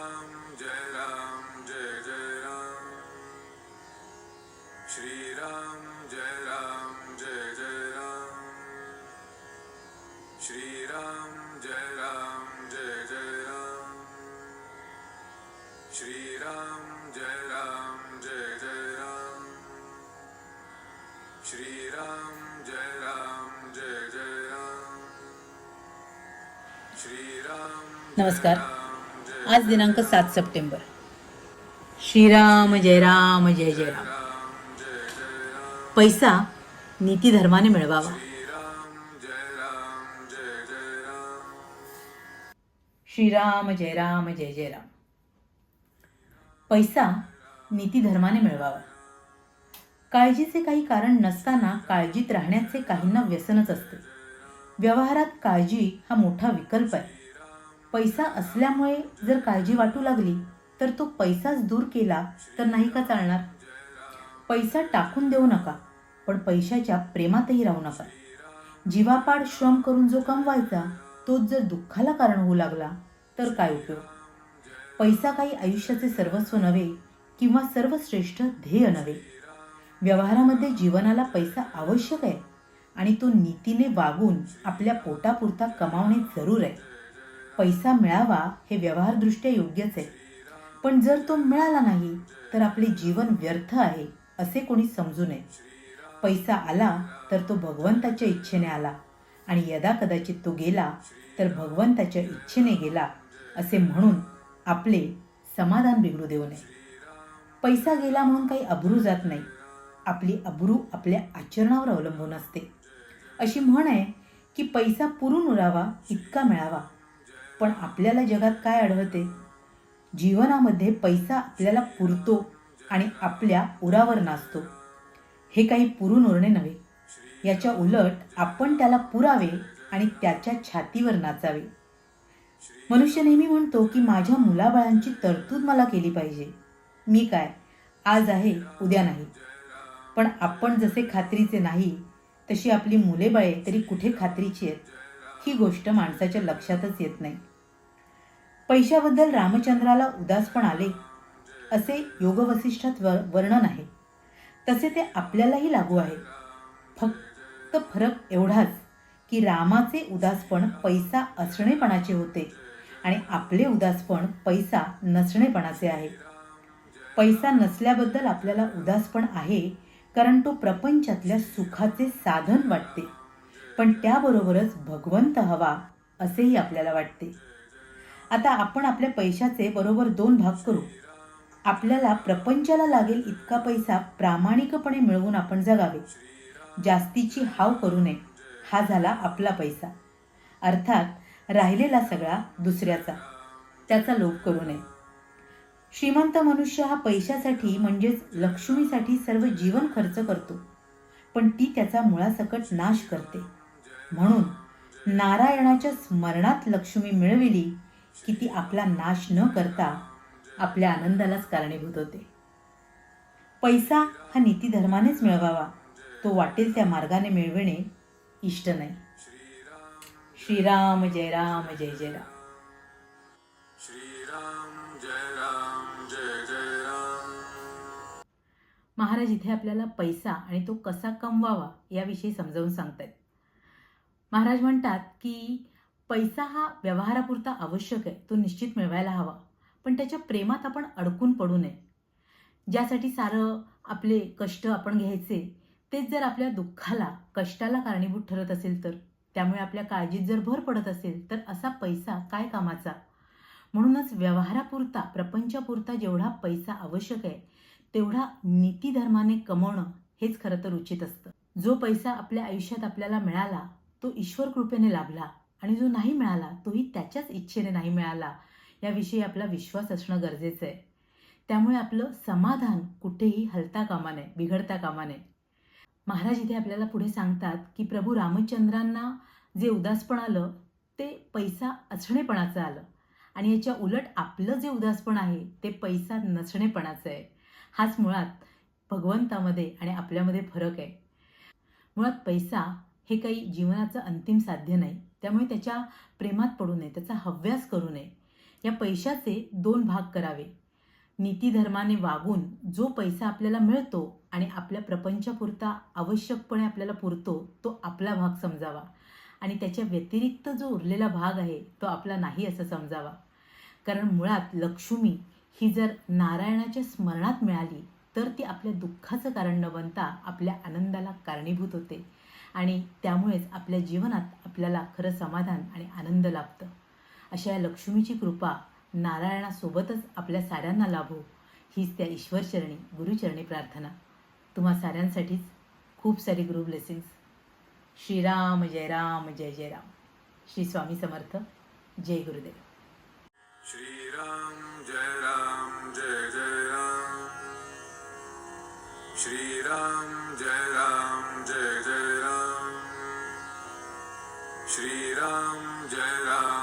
Ram, Jai Ram, Jai Jai Ram. Shri Ram, Jai Ram, Jai Jai Ram. Shri Ram, Jai Ram, Jai Jai Ram. Shri Ram, Jai Ram, Jai Jai Ram. Shri Ram, Jai Ram, Jai Jai Ram. Shri Ram. Namaskar. आज दिनांक सात September. Shriram जय राम जय जय राम. पैसा नीतीधर्माने मिळवावा. श्रीराम जय राम जय जय राम. पैसा नीतीधर्माने मिळवावा. काळजीचे काही कारण नसताना काळजीत राहण्याचे काहींना व्यसनच असते. व्यवहारात काळजी हा मोठा विकल्प आहे. पैसा असल्यामुळे जर काळजी वाटू लागली तर तो पैसाच दूर केला तर नाही का चालणार? पैसा टाकून देऊ नका पण पैशाच्या प्रेमातही राहू नका. जीवापाड श्रम करून जो कमवायचा तोच जर दुःखाला कारण होऊ लागला तर काय उपयोग? पैसा काही आयुष्याचे सर्वस्व नव्हे किंवा सर्वश्रेष्ठ ध्येय नव्हे. व्यवहारामध्ये जीवनाला पैसा आवश्यक आहे आणि तो नीतीने वागून आपल्या पोटापुरता कमावणे जरूर आहे. पैसा मिळावा हे व्यवहारदृष्ट्या योग्यच आहे. पण जर तो मिळाला नाही तर आपले जीवन व्यर्थ आहे असे कोणी समजू नये. पैसा आला तर तो भगवंताच्या इच्छेने आला. आणि यदा कदाचित तो गेला तर भगवंताच्या इच्छेने गेला असे म्हणून आपले समाधान बिघडू देऊ नये. पैसा गेला म्हणून काही अब्रू जात नाही. आपली अब्रू आपल्या आचरणावर अवलंबून असते. अशी म्हण आहे की पैसा पुरून उरावा इतका मिळावा. पण आपल्याला जगात काय आढळते? जीवनामध्ये पैसा आपल्याला पुरतो आणि आपल्या उरावर नाचतो. हे काही पुरून उरणे नव्हे. याच्या उलट आपण त्याला पुरावे आणि त्याच्या छातीवर नाचावे. मनुष्य नेहमी म्हणतो की माझ्या मुलाबाळांची तरतूद मला केली पाहिजे. मी काय? आज आहे उद्या नाही. पण आपण जसे खात्रीचे नाही तशी आपली मुले बाळे तरी कुठे खात्रीची आहेत? ही गोष्ट माणसाच्या लक्षातच येत नाही. पैशाबद्दल रामचंद्राला उदासपण आले. असे योगवसिष्ठात वर वर्णन आहे. तसे ते आपल्यालाही लागू आहे. फक्त फरक एवढाच की रामाचे उदासपण पैसा असणेपणाचे होते आणि आपले उदासपण पैसा नसणेपणाचे आहे. पैसा नसल्याबद्दल आपल्याला उदासपण आहे कारण तो प्रपंचातल्या सुखाचे साधन वाटते. पण त्याबरोबरच भगवंत हवा असेही आपल्याला वाटते. आता आपण आपल्या पैशाचे बरोबर दोन भाग करू. आपल्याला प्रपंचाला लागेल इतका पैसा प्रामाणिकपणे मिळवून आपण जगावे. जास्तीची हाव करू नये. हा झाला आपला पैसा. अर्थात राहिलेला सगळा दुसऱ्याचा. त्याचा लोभ करू नये. श्रीमंत मनुष्य हा पैशासाठी म्हणजेच लक्ष्मीसाठी सर्व जीवन खर्च करतो. पण ती त्याचा मुळासकट नाश करते. म्हणून नारायणाच्या स्मरणात लक्ष्मी मिळविली की ती आपला नाश न करता आपल्या आनंदालाच कारणीभूत होते. पैसा हा नीतीधर्मानेच मिळवावा तो वाटेल त्या मार्गाने मिळविणे इष्ट नाही. श्रीराम जय राम जय जय राम श्रीराम जय राम जय जय राम. महाराज इथे आपल्याला पैसा आणि तो कसा कमवावा याविषयी समजावून सांगतायत. महाराज म्हणतात की पैसा हा व्यवहारापुरता आवश्यक आहे तो निश्चित मिळवायला हवा. पण त्याच्या प्रेमात आपण अडकून पडू नये. ज्यासाठी सारं आपले कष्ट आपण घ्यायचे तेच जर आपल्या दुःखाला कष्टाला कारणीभूत ठरत असेल तर. त्यामुळे आपल्या काळजीत जर भर पडत असेल तर असा पैसा काय कामाचा? म्हणूनच व्यवहारापुरता प्रपंचापुरता जेवढा पैसा आवश्यक आहे तेवढा नीतीधर्माने कमवणं हेच खरं तर उचित असतं. जो पैसा आपल्या आयुष्यात आपल्याला मिळाला तो ईश्वर कृपेने लाभला. आणि जो नाही मिळाला तोही त्याच्याच इच्छेने नाही मिळाला. याविषयी आपला विश्वास असणं गरजेचं आहे. त्यामुळे आपलं समाधान कुठेही हलता कामा नये बिघडता कामा नये. महाराज इथे आपल्याला पुढे सांगतात की प्रभू रामचंद्रांना जे उदासपण आलं ते पैसा असणेपणाचं आलं. आणि याच्या उलट आपलं जे उदासपण आहे ते पैसा नसणेपणाचं आहे. हाच मुळात भगवंतामध्ये आणि आपल्यामध्ये फरक आहे. मुळात पैसा हे काही जीवनाचं अंतिम साध्य नाही. त्यामुळे त्याच्या प्रेमात पडू नये त्याचा हव्यास करू नये. या पैशाचे दोन भाग करावे. नीतीधर्माने वागून जो पैसा आपल्याला मिळतो आणि आपल्या प्रपंचापुरता आवश्यकपणे आपल्याला पुरतो तो आपला भाग समजावा. आणि त्याच्या व्यतिरिक्त जो उरलेला भाग आहे तो आपला नाही असं समजावा. कारण मुळात लक्ष्मी ही जर नारायणाच्या स्मरणात मिळाली तर ती आपल्या दुःखाचं कारण न बनता आपल्या आनंदाला कारणीभूत होते. आणि त्यामुळेच आपल्या जीवनात आपल्याला खरं समाधान आणि आनंद लाभतं. अशा या लक्ष्मीची कृपा नारायणासोबतच आपल्या साऱ्यांना लाभो. हीच त्या ईश्वरचरणी गुरुचरणी प्रार्थना. तुम्हा साऱ्यांसाठीच खूप सारी गुरु ब्लेसिंग्स श्रीराम जय राम जय जय राम. श्री स्वामी समर्थ. जय गुरुदेव. श्रीराम जय राम जय जय राम. श्रीराम जय राम जय जय श्रीराम जय राम